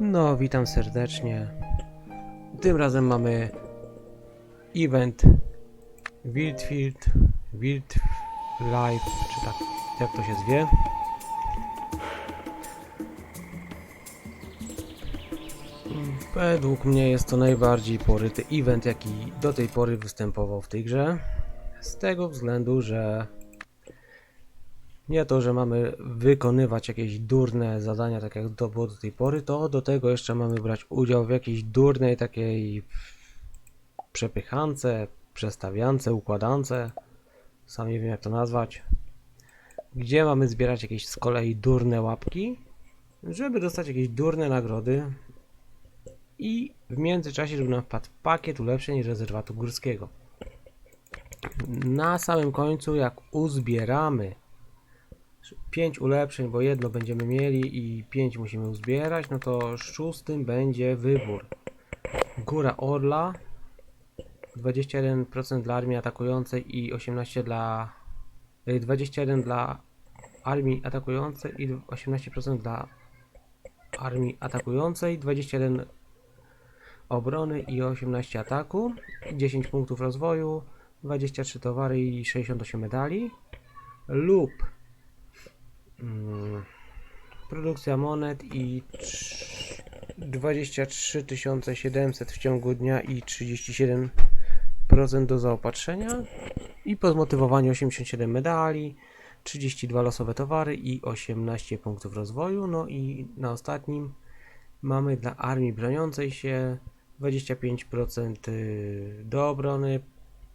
No, witam serdecznie. Tym razem mamy event Wildfield, Wildlife, czy tak, jak to się zwie. Według mnie jest to najbardziej poryty event, jaki do tej pory występował w tej grze. Z tego względu, że nie to, że mamy wykonywać jakieś durne zadania, tak jak to było do tej pory, to do tego jeszcze mamy brać udział w jakiejś durnej takiej przepychance, przestawiance, układance. Sam nie wiem jak to nazwać. Gdzie mamy zbierać jakieś z kolei durne łapki, żeby dostać jakieś durne nagrody i w międzyczasie, żeby nam wpadł pakiet ulepszeń rezerwatu górskiego. Na samym końcu, jak uzbieramy 5 ulepszeń, bo jedno będziemy mieli i 5 musimy uzbierać, no to szóstym będzie wybór. Góra Orla, 21% dla armii atakującej i 18 dla... y, 21 dla armii atakującej i 18% dla armii atakującej, 21 obrony i 18 ataku, 10 punktów rozwoju, 23 towary i 68 medali lub mm, produkcja monet i trz- 23 700 w ciągu dnia i 37% do zaopatrzenia i po zmotywowaniu 87 medali 32 losowe towary i 18 punktów rozwoju. No i na ostatnim mamy dla armii broniącej się 25% y, do obrony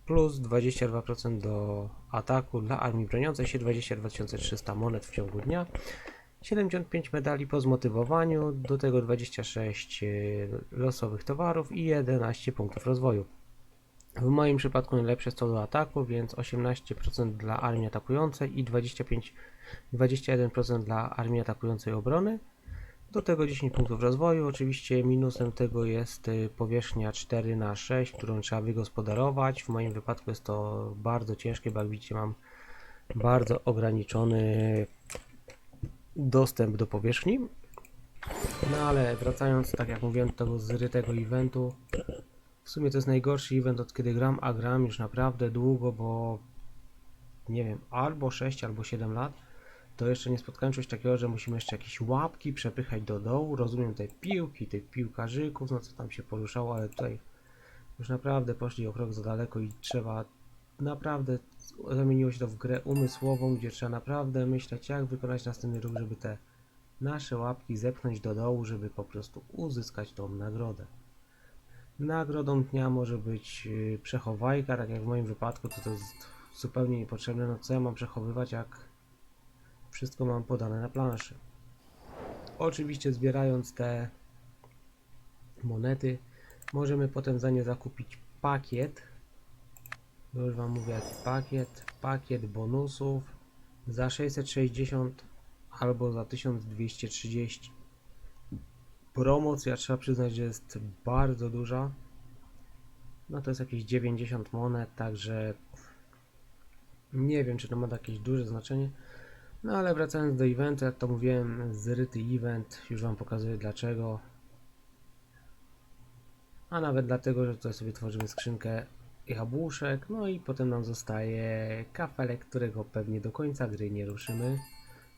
plus 22% do ataku dla armii broniącej się 22 300 monet w ciągu dnia 75 medali po zmotywowaniu, do tego 26 y, losowych towarów i 11 punktów rozwoju. W moim przypadku najlepsze jest to do ataku, więc 18% dla armii atakującej i 25, 21% dla armii atakującej obrony. Do tego 10 punktów rozwoju. Oczywiście minusem tego jest y, powierzchnia 4 na 6 którą trzeba wygospodarować. W moim wypadku jest to bardzo ciężkie, bo jak widzicie mam bardzo ograniczony dostęp do powierzchni. No ale wracając, tak jak mówiłem, do tego zrytego eventu. W sumie to jest najgorszy event od kiedy gram, a gram już naprawdę długo, bo nie wiem, albo 6, albo 7 lat. To jeszcze nie spotkałem czegoś takiego, że musimy jeszcze jakieś łapki przepychać do dołu. Rozumiem te piłki, tych piłkarzyków, no co tam się poruszało, ale tutaj już naprawdę poszli o krok za daleko i trzeba naprawdę zamieniło się to w grę umysłową, gdzie trzeba naprawdę myśleć, jak wykonać następny ruch, żeby te nasze łapki zepchnąć do dołu, żeby po prostu uzyskać tą nagrodę. Nagrodą dnia może być yy, przechowajka, tak jak w moim wypadku, to to jest zupełnie niepotrzebne. No co ja mam przechowywać, jak wszystko mam podane na planszy. Oczywiście zbierając te monety, możemy potem za nie zakupić pakiet. Już wam mówię jaki pakiet. Pakiet bonusów za 660 albo za 1230. Promocja trzeba przyznać, że jest bardzo duża. No to jest jakieś 90 monet, także nie wiem czy to ma jakieś duże znaczenie. No ale wracając do eventu, jak to mówiłem, zryty event, już wam pokazuję dlaczego. A nawet dlatego, że tutaj sobie tworzymy skrzynkę jabłuszek, no i potem nam zostaje kafelek, którego pewnie do końca gry nie ruszymy.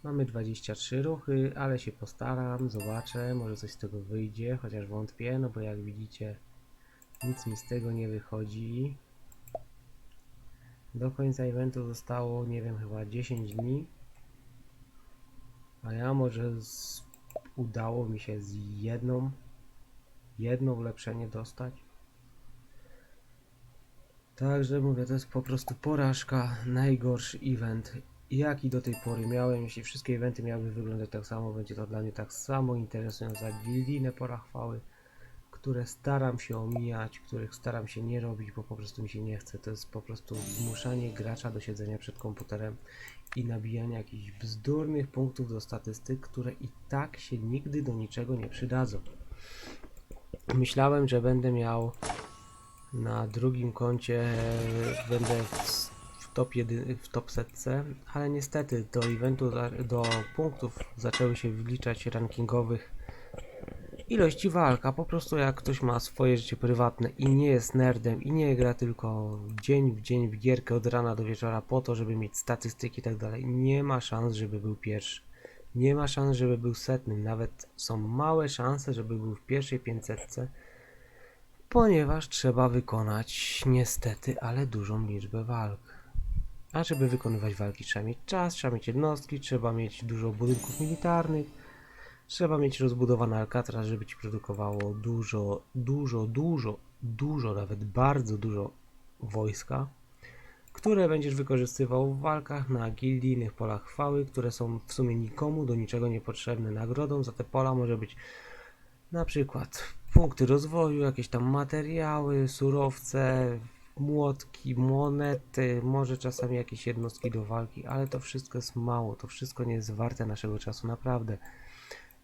Mamy 23 ruchy, ale się postaram, zobaczę, może coś z tego wyjdzie, chociaż wątpię, no bo jak widzicie, nic mi z tego nie wychodzi. Do końca eventu zostało, nie wiem, chyba 10 dni. A ja może z... udało mi się z jedną, jedno ulepszenie dostać. Także mówię, to jest po prostu porażka, najgorszy event, jaki do tej pory miałem. Jeśli wszystkie eventy miały wyglądać tak samo, będzie to dla mnie tak samo interesujące jak gildijne porachwały, które staram się omijać, których staram się nie robić, bo po prostu mi się nie chce. To jest po prostu zmuszanie gracza do siedzenia przed komputerem i nabijania jakichś bzdurnych punktów do statystyk, które i tak się nigdy do niczego nie przydadzą. Myślałem, że będę miał na drugim koncie, będę w, top, jedy, w top setce, ale niestety do eventu, do punktów zaczęły się wliczać rankingowych ilości walka. Po prostu jak ktoś ma swoje życie prywatne i nie jest nerdem i nie gra tylko dzień w dzień w gierkę od rana do wieczora po to, żeby mieć statystyki i tak dalej, nie ma szans, żeby był pierwszy. Nie ma szans, żeby był setnym. Nawet są małe szanse, żeby był w pierwszej 500, ponieważ trzeba wykonać niestety, ale dużą liczbę walk. A żeby wykonywać walki trzeba mieć czas, trzeba mieć jednostki, trzeba mieć dużo budynków militarnych, trzeba mieć rozbudowane Alcatraz, żeby ci produkowało dużo, dużo, dużo, dużo, nawet bardzo dużo wojska, które będziesz wykorzystywał w walkach na gildijnych polach chwały, które są w sumie nikomu do niczego niepotrzebne. Nagrodą za te pola może być na przykład punkty rozwoju, jakieś tam materiały, surowce, młotki, monety, może czasami jakieś jednostki do walki, ale to wszystko jest mało, to wszystko nie jest warte naszego czasu, naprawdę.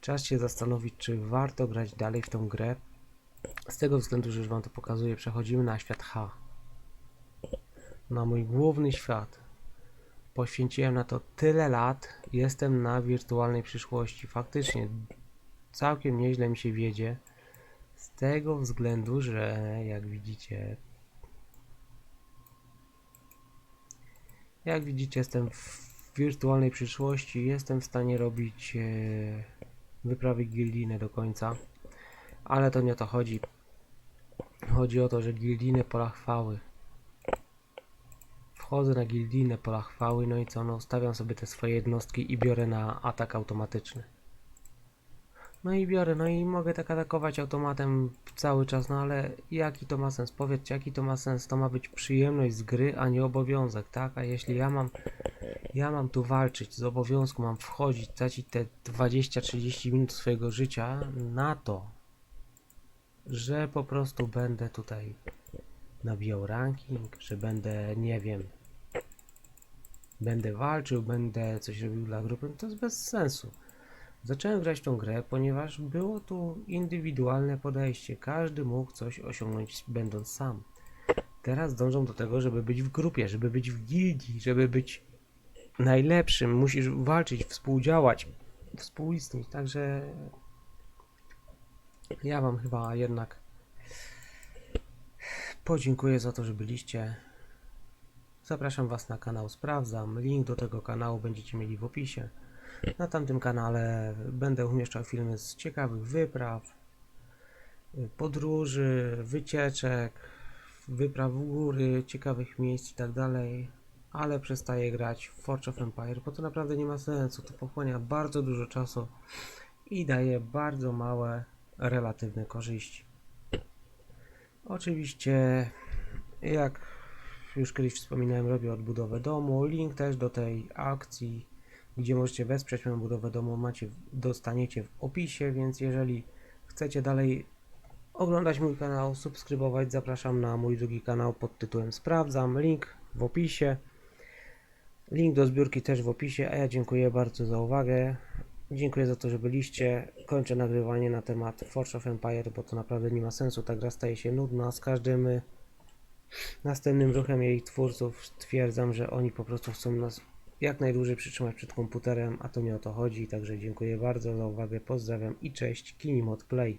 Czas się zastanowić, czy warto grać dalej w tą grę. Z tego względu, że już Wam to pokazuję, przechodzimy na świat H. Na mój główny świat. Poświęciłem na to tyle lat, jestem na wirtualnej przyszłości. Faktycznie, całkiem nieźle mi się wiedzie. Z tego względu, że jak widzicie, jak widzicie, jestem w wirtualnej przyszłości. Jestem w stanie robić e, wyprawy gildijne do końca, ale to nie o to chodzi. Chodzi o to, że gildijne pola chwały. Wchodzę na gildijne pola chwały, no i co? No, ustawiam sobie te swoje jednostki i biorę na atak automatyczny. No i biorę, no i mogę tak atakować automatem cały czas, no ale jaki to ma sens? Powiedzcie, jaki to ma sens? To ma być przyjemność z gry, a nie obowiązek, tak? A jeśli ja mam, ja mam tu walczyć, z obowiązku mam wchodzić, tracić te 20-30 minut swojego życia na to, że po prostu będę tutaj nabijał ranking, że będę, nie wiem, będę walczył, będę coś robił dla grupy, to jest bez sensu. Zacząłem grać tą grę, ponieważ było tu indywidualne podejście. Każdy mógł coś osiągnąć będąc sam. Teraz dążą do tego, żeby być w grupie, żeby być w gildii, żeby być najlepszym. Musisz walczyć, współdziałać, współistnieć. Także ja Wam chyba jednak podziękuję za to, że byliście. Zapraszam Was na kanał Sprawdzam. Link do tego kanału będziecie mieli w opisie. Na tamtym kanale będę umieszczał filmy z ciekawych wypraw, y, podróży, wycieczek, wypraw w góry, ciekawych miejsc i tak dalej. Ale przestaję grać w Forge of Empire, bo to naprawdę nie ma sensu. To pochłania bardzo dużo czasu i daje bardzo małe relatywne korzyści. Oczywiście, jak już kiedyś wspominałem, robię odbudowę domu. Link też do tej akcji gdzie możecie wesprzeć moją budowę domu, macie, dostaniecie w opisie, więc jeżeli chcecie dalej oglądać mój kanał, subskrybować, zapraszam na mój drugi kanał pod tytułem Sprawdzam, link w opisie. Link do zbiórki też w opisie, a ja dziękuję bardzo za uwagę. Dziękuję za to, że byliście. Kończę nagrywanie na temat Forge of Empire, bo to naprawdę nie ma sensu. Ta gra staje się nudna. Z każdym y, następnym ruchem jej twórców stwierdzam, że oni po prostu chcą nas jak najdłużej przytrzymać przed komputerem, a to nie o to chodzi. Także dziękuję bardzo za uwagę, pozdrawiam i cześć, Kinimod Play.